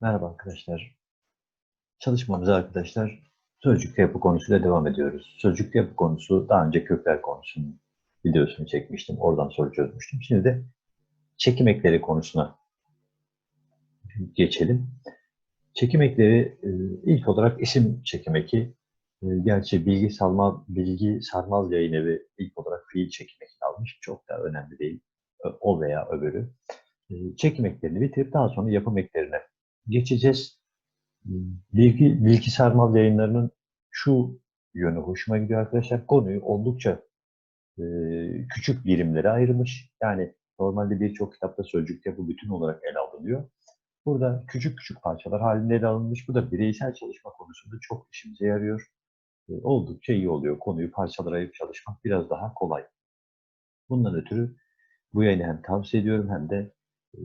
Merhaba arkadaşlar. Çalışmamıza arkadaşlar sözcükte yapı konusuyla devam ediyoruz. Sözcükte yapı konusu daha önce kökler konusunun videosunu çekmiştim. Oradan soru çözmüştüm. Şimdi de çekim ekleri konusuna geçelim. Çekim ekleri e, ilk olarak isim çekim eki. E, Gerçi bilgi sarmal, bilgi sarmal yayın evi ilk olarak fiil çekim ekini almış. Çok da önemli değil. Ö- O veya öbürü. E, Çekim eklerini bitirip daha sonra yapım eklerine geçeceğiz. Bilgi, bilgi sarmal yayınlarının şu yönü hoşuma gidiyor arkadaşlar. Konuyu oldukça e, küçük birimlere ayırmış. Yani normalde birçok kitapta sözcükte bu bütün olarak ele alınıyor. Burada küçük küçük parçalar halinde ele alınmış. Bu da bireysel çalışma konusunda çok işimize yarıyor. E, oldukça iyi oluyor. Konuyu parçalara ayırıp çalışmak biraz daha kolay. Bundan ötürü bu yayını hem tavsiye ediyorum hem de e,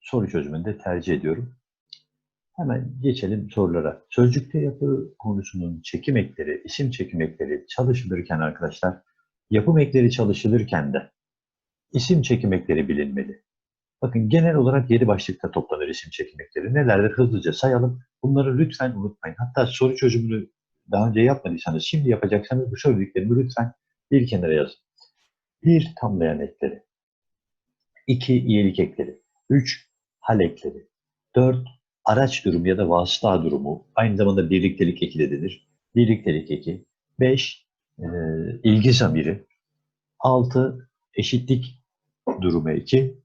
soru çözümünü de tercih ediyorum. Hemen geçelim sorulara. Sözcükte yapı konusunun çekim ekleri, isim çekim ekleri çalışılırken arkadaşlar, yapım ekleri çalışılırken de isim çekim ekleri bilinmeli. Bakın genel olarak 7 başlıkta toplanır isim çekim ekleri. Nelerdir hızlıca sayalım. Bunları lütfen unutmayın. Hatta soru çözümünü daha önce yapmadıysanız, şimdi yapacaksanız bu söylediklerimi lütfen bir kenara yazın. 1. Tamlayan ekleri. 2. İyilik ekleri. 3. Hal ekleri. 4 araç durumu ya da vasıta durumu, aynı zamanda birliktelik eki de denir. Birliktelik eki. 5. E, ilgi zamiri. 6. Eşitlik durumu eki.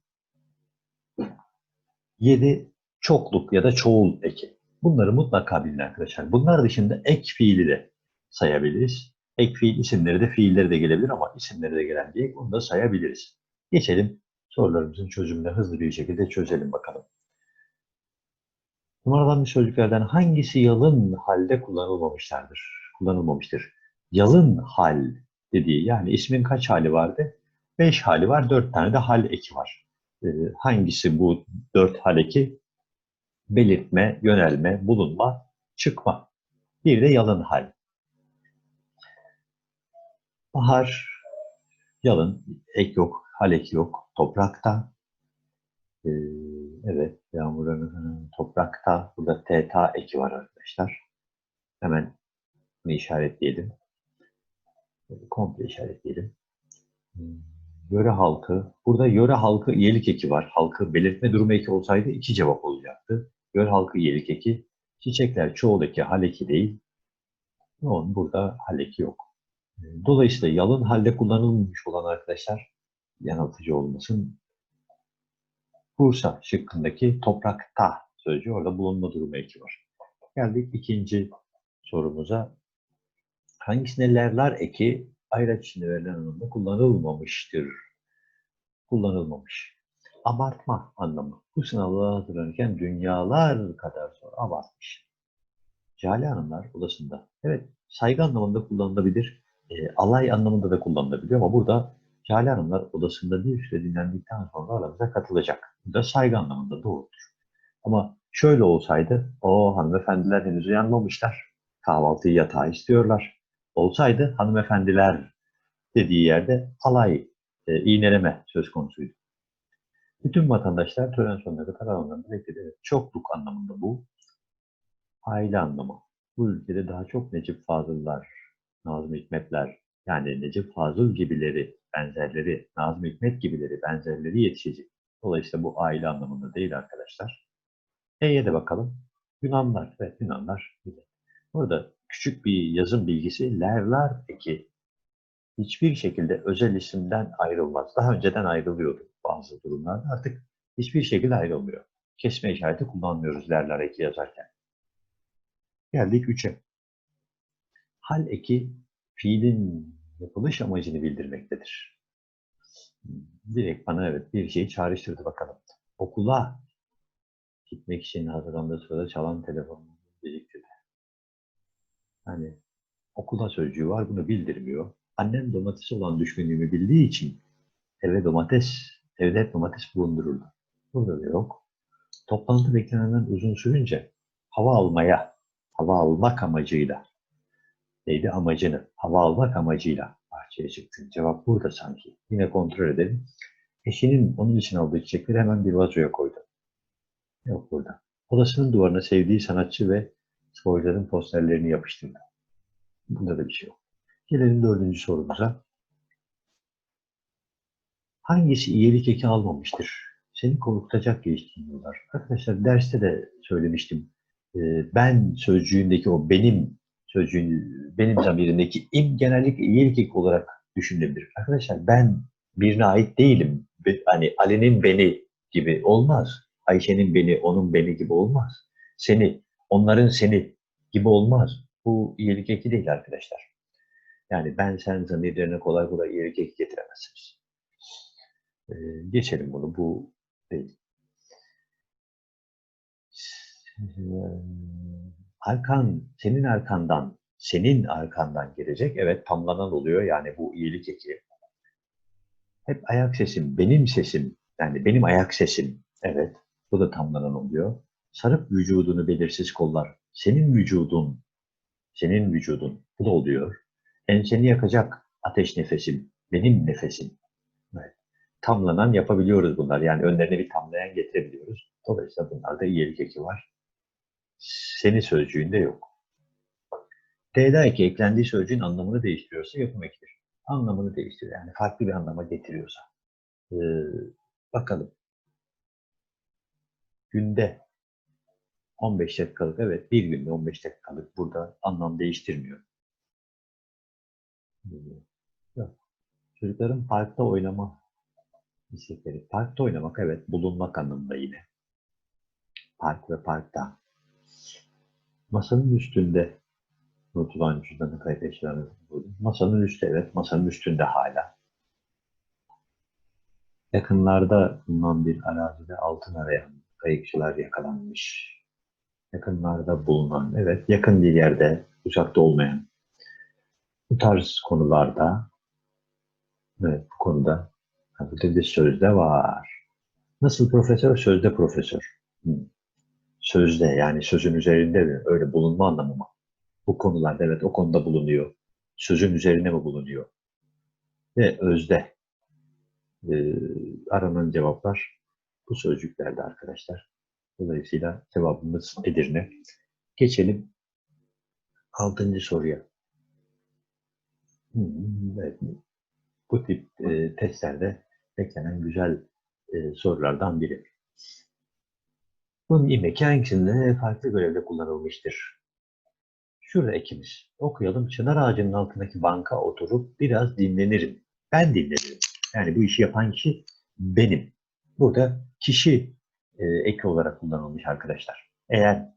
7. Çokluk ya da çoğul eki. Bunları mutlaka bilin arkadaşlar. Bunlar dışında ek fiili de sayabiliriz. Ek fiil isimleri de fiilleri de gelebilir ama isimleri de gelen diye bunu da sayabiliriz. Geçelim sorularımızın çözümüne hızlı bir şekilde çözelim bakalım. Numaralanmış sözcüklerden hangisi yalın halde kullanılmamışlardır? Kullanılmamıştır. Yalın hal dediği yani ismin kaç hali vardı? Beş hali var, dört tane de hal eki var. Ee, hangisi bu dört hal eki? Belirtme, yönelme, bulunma, çıkma. Bir de yalın hal. Bahar, yalın, ek yok, hal eki yok. Toprakta, ee, evet, yağmurların toprakta. Burada TTA eki var arkadaşlar. Hemen bunu işaretleyelim. Komple işaretleyelim. Hmm, Yöre halkı. Burada yöre halkı iyilik eki var. Halkı belirtme durumu eki olsaydı iki cevap olacaktı. Yöre halkı iyilik eki. Çiçekler çoğul eki, hal eki değil. Yoğun burada hal eki yok. Dolayısıyla yalın halde kullanılmış olan arkadaşlar yanıltıcı olmasın. Bursa şıkkındaki toprakta sözcüğü orada bulunma durumu eki var. Geldik ikinci sorumuza. Hangisinde lerler eki ayraç içinde verilen anlamda kullanılmamıştır? Kullanılmamış. Abartma anlamı. Bu sınavlara hazırlanırken dünyalar kadar sonra abartmış. Cale Hanımlar odasında. Evet, saygı anlamında kullanılabilir. E, alay anlamında da kullanılabiliyor ama burada Cale Hanımlar odasında bir süre dinlendikten sonra aramıza katılacak. Da saygı anlamında doğrudur. Ama şöyle olsaydı, o hanımefendiler henüz uyanmamışlar. Kahvaltıyı yatağa istiyorlar. Olsaydı hanımefendiler dediği yerde alay, e, iğneleme söz konusuydu. Bütün vatandaşlar tören sonuna kadar alanlarında bekledi. Çokluk anlamında bu. Aile anlamı. Bu ülkede daha çok Necip Fazıllar, Nazım Hikmetler, yani Necip Fazıl gibileri, benzerleri, Nazım Hikmet gibileri, benzerleri yetişecek. Dolayısıyla bu aile anlamında değil arkadaşlar. E'ye de bakalım. Yunanlar, evet Yunanlar. Burada küçük bir yazım bilgisi, lerler eki hiçbir şekilde özel isimden ayrılmaz. Daha önceden ayrılıyordu bazı durumlarda. Artık hiçbir şekilde ayrılmıyor. Kesme işareti kullanmıyoruz lerler eki yazarken. Geldik 3'e. Hal eki fiilin yapılış amacını bildirmektedir. Direkt bana evet bir şeyi çağrıştırdı bakalım. Okula gitmek için hazırlandığı sırada çalan telefonunu geciktirdi. Yani okula sözcüğü var bunu bildirmiyor. Annem domates olan düşkünlüğümü bildiği için eve domates, evde hep domates bulundururdu. Burada da yok. Toplantı beklenenden uzun sürünce hava almaya, hava almak amacıyla neydi amacını, hava almak amacıyla bahçeye çıktı. Cevap burada sanki. Yine kontrol edelim. Eşinin onun için aldığı çiçekleri hemen bir vazoya koydu. Yok burada. Odasının duvarına sevdiği sanatçı ve sporcuların posterlerini yapıştırdı. Bunda da bir şey yok. Gelelim dördüncü sorumuza. Hangisi iyilik eki almamıştır? Seni korkutacak geçtiğin yollar. Arkadaşlar derste de söylemiştim. Ee, ben sözcüğündeki o benim sözcüğün, benim zamirindeki im genellikle iyilik olarak düşünülebilir. Arkadaşlar ben birine ait değilim. Hani Ali'nin beni gibi olmaz. Ayşe'nin beni, onun beni gibi olmaz. Seni, onların seni gibi olmaz. Bu iyilik eki değil arkadaşlar. Yani ben sen zamirlerine kolay kolay iyilik eki getiremezsiniz. Ee, geçelim bunu. Bu değil. Arkan, senin arkandan, senin arkandan gelecek. Evet tamlanan oluyor. Yani bu iyilik eki. Hep ayak sesim, benim sesim. Yani benim ayak sesim. Evet. Bu da tamlanan oluyor. Sarıp vücudunu belirsiz kollar. Senin vücudun, senin vücudun. Bu da oluyor. Enseni yakacak ateş nefesim, benim nefesim. Evet. Tamlanan yapabiliyoruz bunlar. Yani önlerine bir tamlayan getirebiliyoruz. Dolayısıyla bunlarda iyilik eki var. Seni sözcüğünde yok. T'da eki eklendiği sözcüğün anlamını değiştiriyorsa yapım ekidir. Anlamını değiştiriyor. Yani farklı bir anlama getiriyorsa. Ee, bakalım. Günde 15 dakikalık, evet bir günde 15 dakikalık burada anlam değiştirmiyor. Ee, Yok. Çocukların parkta oynama istekleri. Parkta oynamak evet bulunmak anlamında yine. Park ve parkta. Masanın üstünde unutulan cüzdanı eşyalarını buldum. Masanın üstü evet masanın üstünde hala. Yakınlarda bulunan bir arazide altın arayan kayıkçılar yakalanmış. Yakınlarda bulunan, evet yakın bir yerde, uzakta olmayan. Bu tarz konularda, evet bu konuda burada bir sözde var. Nasıl profesör? Sözde profesör. Hı. Sözde yani sözün üzerinde mi? Öyle bulunma anlamı mı? Bu konularda evet o konuda bulunuyor. Sözün üzerine mi bulunuyor? Ve özde e, aranan cevaplar bu sözcüklerde arkadaşlar. Dolayısıyla cevabımız Edirne. Geçelim altıncı soruya. Hmm, evet, bu tip e, testlerde beklenen güzel e, sorulardan biri. Bunun imeki hangisinde farklı görevde kullanılmıştır? Şurada ekimiz. Okuyalım. Çınar ağacının altındaki banka oturup biraz dinlenirim. Ben dinlenirim. Yani bu işi yapan kişi benim. Burada kişi e, eki olarak kullanılmış arkadaşlar. Eğer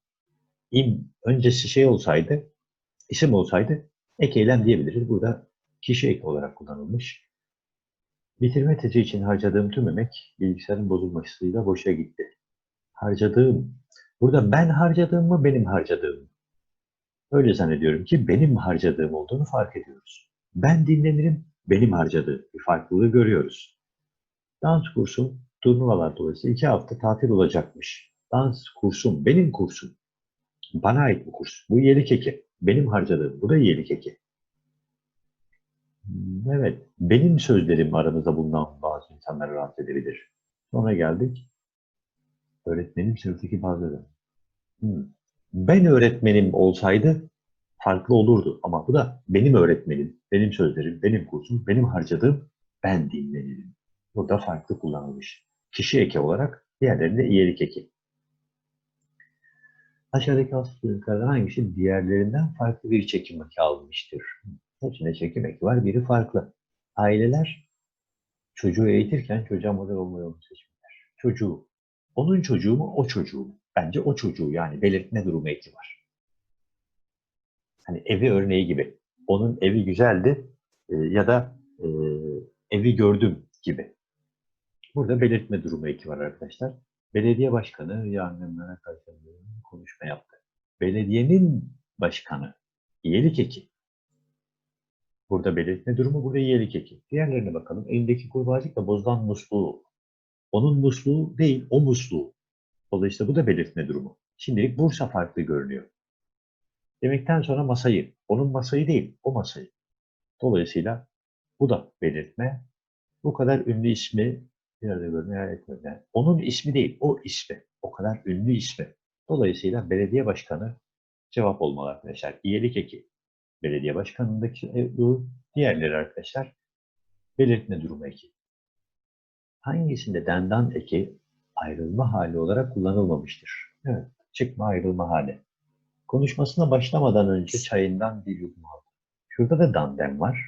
im öncesi şey olsaydı, isim olsaydı ek eylem diyebiliriz. Burada kişi eki olarak kullanılmış. Bitirme tezi için harcadığım tüm emek bilgisayarın bozulmasıyla boşa gitti. Harcadığım, burada ben harcadığım mı benim harcadığım mı? Öyle zannediyorum ki benim harcadığım olduğunu fark ediyoruz. Ben dinlenirim, benim harcadığım bir farklılığı görüyoruz. Dans kursum turnuvalar dolayısıyla iki hafta tatil olacakmış. Dans kursum, benim kursum. Bana ait bu kurs. Bu iyilik eki. Benim harcadığım. Bu da iyilik eki. Hmm, Evet. Benim sözlerim aramızda bulunan bazı insanları rahatsız edebilir. Sonra geldik. Öğretmenim sınıftaki bazıları. Hmm. Ben öğretmenim olsaydı farklı olurdu. Ama bu da benim öğretmenim, benim sözlerim, benim kursum, benim harcadığım, ben dinlenirim. Burada farklı kullanılmış. Kişi eki olarak diğerlerinde iyilik eki. Aşağıdaki hastalıklardan hangisi diğerlerinden farklı bir çekim eki almıştır? Hepsinde çekim eki var, biri farklı. Aileler çocuğu eğitirken çocuğa model olma yolunu seçmişler. Çocuğu. Onun çocuğu mu, o çocuğu? Bence o çocuğu yani belirtme durumu eki var. Hani evi örneği gibi. Onun evi güzeldi e, ya da e, evi gördüm gibi. Burada belirtme durumu eki var arkadaşlar. Belediye başkanı yangınlara karşı konuşma yaptı. Belediyenin başkanı iyilik eki. Burada belirtme durumu, burada iyilik eki. Diğerlerine bakalım. Elindeki kurbağacıkla bozulan musluğu. Onun musluğu değil, o musluğu. Dolayısıyla bu da belirtme durumu. Şimdilik Bursa farklı görünüyor. Demekten sonra masayı. Onun masayı değil, o masayı. Dolayısıyla bu da belirtme. Bu kadar ünlü ismi bir arada görmeye. Yani onun ismi değil, o ismi. O kadar ünlü ismi. Dolayısıyla belediye başkanı cevap olmalı arkadaşlar. İyilik eki belediye başkanındaki e, bu diğerleri arkadaşlar belirtme durumu eki. Hangisinde dendan eki ayrılma hali olarak kullanılmamıştır? Evet, çıkma ayrılma hali. Konuşmasına başlamadan önce çayından bir yudum aldı. Şurada da danden var.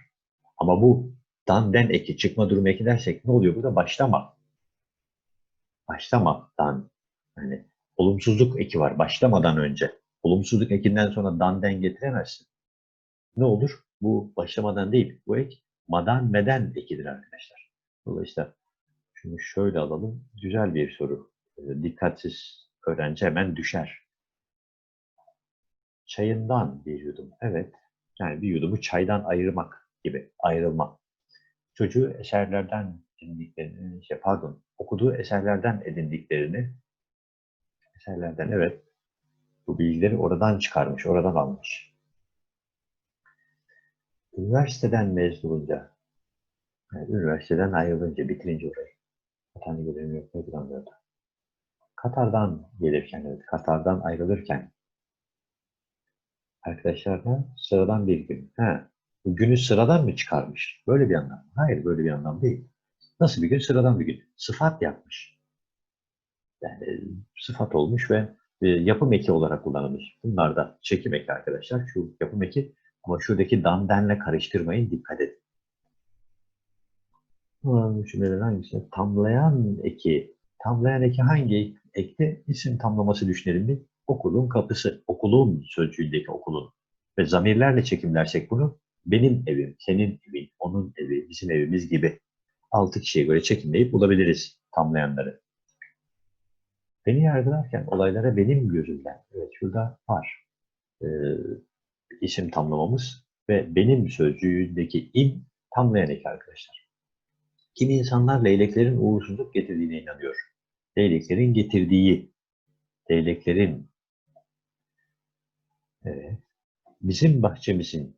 Ama bu danden eki, çıkma durumu eki dersek ne oluyor? Burada başlama. Başlama dan. Yani olumsuzluk eki var başlamadan önce. Olumsuzluk ekinden sonra danden getiremezsin. Ne olur? Bu başlamadan değil. Bu ek madan meden ekidir arkadaşlar. Dolayısıyla şunu şöyle alalım. Güzel bir soru. Ee, Dikkatsiz öğrenci hemen düşer. Çayından bir yudum. Evet. Yani bir yudumu çaydan ayırmak gibi. Ayrılma. Çocuğu eserlerden edindiklerini, şey pardon, okuduğu eserlerden edindiklerini, eserlerden evet, bu bilgileri oradan çıkarmış, oradan almış. Üniversiteden mezun olunca, yani üniversiteden ayrılınca, bitirince orayı, vatan görevimi yapmayı planlıyordu. Katar'dan gelirken, evet, Katar'dan ayrılırken, arkadaşlarla sıradan bir gün, he, bu günü sıradan mı çıkarmış? Böyle bir anlam. Hayır, böyle bir anlam değil. Nasıl bir gün? Sıradan bir gün. Sıfat yapmış. Yani sıfat olmuş ve e, yapım eki olarak kullanılmış. Bunlar da çekim eki arkadaşlar. Şu yapım eki ama şuradaki dandenle karıştırmayın. Dikkat edin. Bu cümlelerin hangisini? Tamlayan eki. Tamlayan eki hangi ekte? İsim tamlaması düşünelim bir. Okulun kapısı. Okulun sözcüğündeki okulun. Ve zamirlerle çekimlersek bunu benim evim, senin evin, onun evi, bizim evimiz gibi altı kişiye göre çekimleyip bulabiliriz tamlayanları. Beni yargılarken olaylara benim gözümden, evet şurada var e, isim tamlamamız ve benim sözcüğündeki in tamlayan eki arkadaşlar. Kimi insanlar leyleklerin uğursuzluk getirdiğine inanıyor. Leyleklerin getirdiği, leyleklerin evet, bizim bahçemizin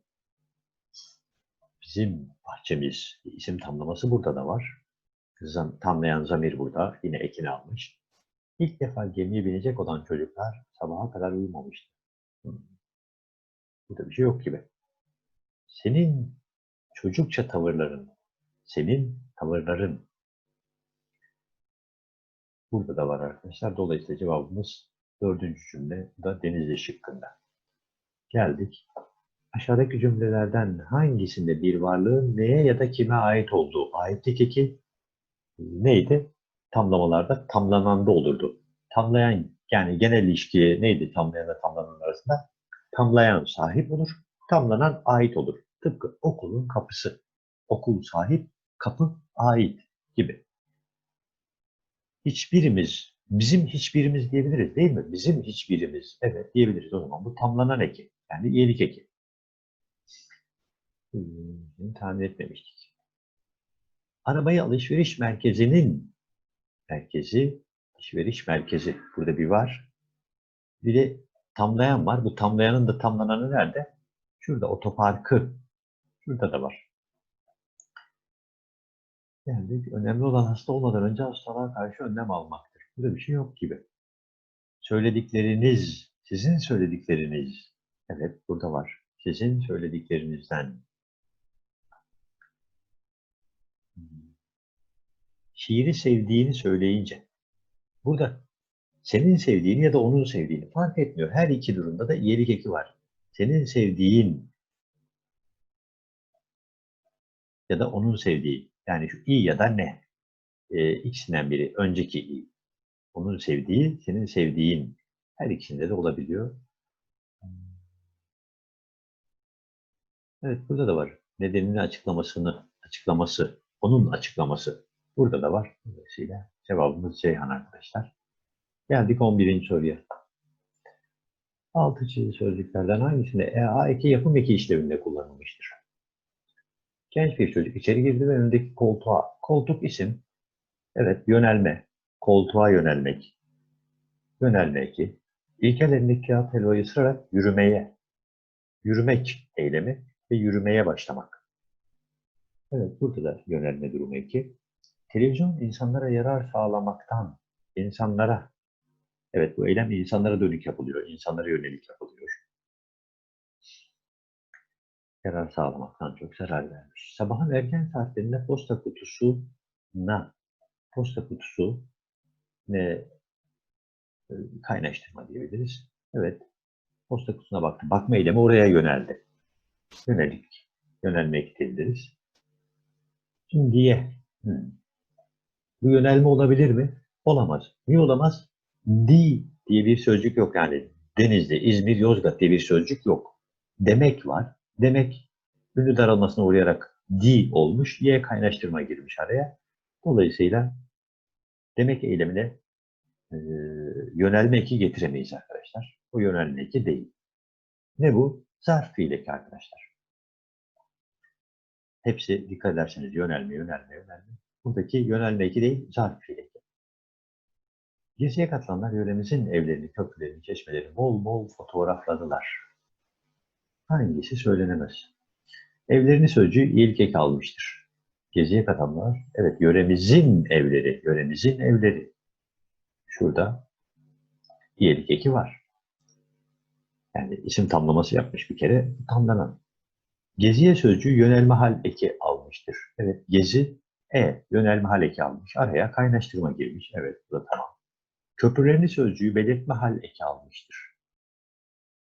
bizim bahçemiz isim tamlaması burada da var. Zam, tamlayan zamir burada. Yine ekini almış. İlk defa gemiye binecek olan çocuklar sabaha kadar uyumamıştı. Hmm. Burada bir şey yok gibi. Senin çocukça tavırların, senin tavırların burada da var arkadaşlar. Dolayısıyla cevabımız dördüncü cümle da Denizli şıkkında. Geldik Aşağıdaki cümlelerden hangisinde bir varlığın neye ya da kime ait olduğu, aitlik eki neydi? Tamlamalarda tamlananda olurdu. Tamlayan yani genel ilişki neydi tamlayanla tamlanan arasında? Tamlayan sahip olur, tamlanan ait olur. Tıpkı okulun kapısı. Okul sahip, kapı ait gibi. Hiçbirimiz, bizim hiçbirimiz diyebiliriz değil mi? Bizim hiçbirimiz, evet diyebiliriz o zaman. Bu tamlanan eki, yani iyilik eki. Hmm, tahmin etmemiştik. Arabayı alışveriş merkezinin merkezi, alışveriş merkezi burada bir var. Bir de tamlayan var. Bu tamlayanın da tamlananı nerede? Şurada otoparkı. Şurada da var. Yani önemli olan hasta olmadan önce hastalığa karşı önlem almaktır. Burada bir şey yok gibi. Söyledikleriniz, sizin söyledikleriniz, evet burada var. Sizin söylediklerinizden şiiri sevdiğini söyleyince burada senin sevdiğini ya da onun sevdiğini fark etmiyor. Her iki durumda da iyilik eki var. Senin sevdiğin ya da onun sevdiği. Yani şu iyi ya da ne. E, ikisinden biri. Önceki iyi. Onun sevdiği, senin sevdiğin. Her ikisinde de olabiliyor. Evet burada da var. Nedenini açıklamasını, açıklaması, onun açıklaması. Burada da var. Dolayısıyla cevabımız Ceyhan arkadaşlar. Geldik 11. soruya. Altı çizili sözcüklerden hangisinde EA eki yapım eki işlevinde kullanılmıştır? Genç bir çocuk içeri girdi ve önündeki koltuğa, koltuk isim, evet yönelme, koltuğa yönelmek, yönelme eki, İlkel elindeki kağıt helvayı ısırarak yürümeye, yürümek eylemi ve yürümeye başlamak. Evet, burada da yönelme durumu eki. Televizyon insanlara yarar sağlamaktan, insanlara Evet bu eylem insanlara dönük yapılıyor. insanlara yönelik yapılıyor. Yarar sağlamaktan çok zarar vermiş. Sabahın erken saatlerinde posta kutusuna posta kutusu ne e, kaynaştırma diyebiliriz. Evet. Posta kutusuna baktı. Bakma eylemi oraya yöneldi. Yönelik. Yönelmek diyebiliriz. Şimdiye. Hmm. Bu yönelme olabilir mi? Olamaz. Niye olamaz? Di diye bir sözcük yok yani. Denizli, İzmir, Yozgat diye bir sözcük yok. Demek var. Demek ünlü daralmasına uğrayarak di olmuş. Y kaynaştırma girmiş araya. Dolayısıyla demek eylemine e, yönelme eki getiremeyiz arkadaşlar. O yönelme eki değil. Ne bu? Zarf fiil arkadaşlar. Hepsi dikkat ederseniz yönelme, yönelme, yönelme. Buradaki yönelme eki değil, zarf fiil eki. Geziye katılanlar yöremizin evlerini, köprülerini, çeşmelerini bol bol fotoğrafladılar. Hangisi söylenemez? Evlerini sözcüğü iyilik eki almıştır. Geziye katılanlar, evet yöremizin evleri, yöremizin evleri. Şurada iyilik var. Yani isim tamlaması yapmış bir kere, tamlanan. Geziye sözcüğü yönelme hal eki almıştır. Evet, gezi, e, yönelme hal eki almış. Araya kaynaştırma girmiş. Evet, bu da tamam. Köprülerini sözcüğü belirtme hal eki almıştır.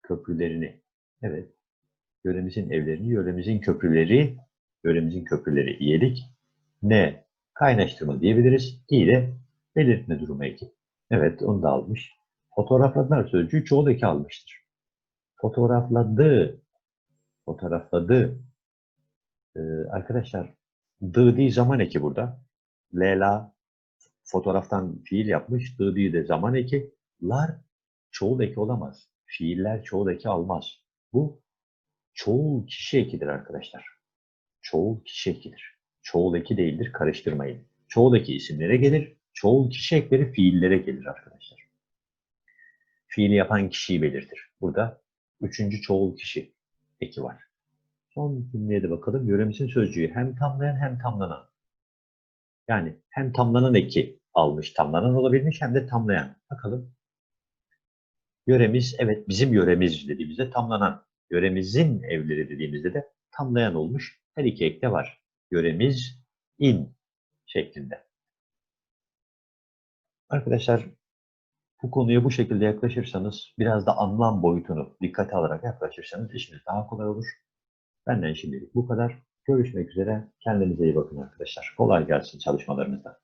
Köprülerini. Evet. Yöremizin evlerini, yöremizin köprüleri, yöremizin köprüleri iyilik. Ne? Kaynaştırma diyebiliriz. İyi de belirtme durumu eki. Evet, onu da almış. Fotoğrafladılar sözcüğü çoğul eki almıştır. Fotoğrafladı. Fotoğrafladı. Ee, arkadaşlar, dı değil zaman eki burada. Lela fotoğraftan fiil yapmış. Dı değil de zaman eki. Lar çoğul eki olamaz. Fiiller çoğul eki almaz. Bu çoğul kişi ekidir arkadaşlar. Çoğul kişi ekidir. Çoğul eki değildir. Karıştırmayın. Çoğul eki isimlere gelir. Çoğul kişi ekleri fiillere gelir arkadaşlar. Fiili yapan kişiyi belirtir. Burada üçüncü çoğul kişi eki var. Son cümleye de bakalım. Yöremizin sözcüğü hem tamlayan hem tamlanan. Yani hem tamlanan eki almış, tamlanan olabilmiş hem de tamlayan. Bakalım. Yöremiz, evet bizim yöremiz dediğimizde tamlanan. Yöremizin evleri dediğimizde de tamlayan olmuş. Her iki ekte var. Yöremiz in şeklinde. Arkadaşlar bu konuya bu şekilde yaklaşırsanız, biraz da anlam boyutunu dikkate alarak yaklaşırsanız işiniz daha kolay olur. Benden şimdilik bu kadar. Görüşmek üzere. Kendinize iyi bakın arkadaşlar. Kolay gelsin çalışmalarınızda.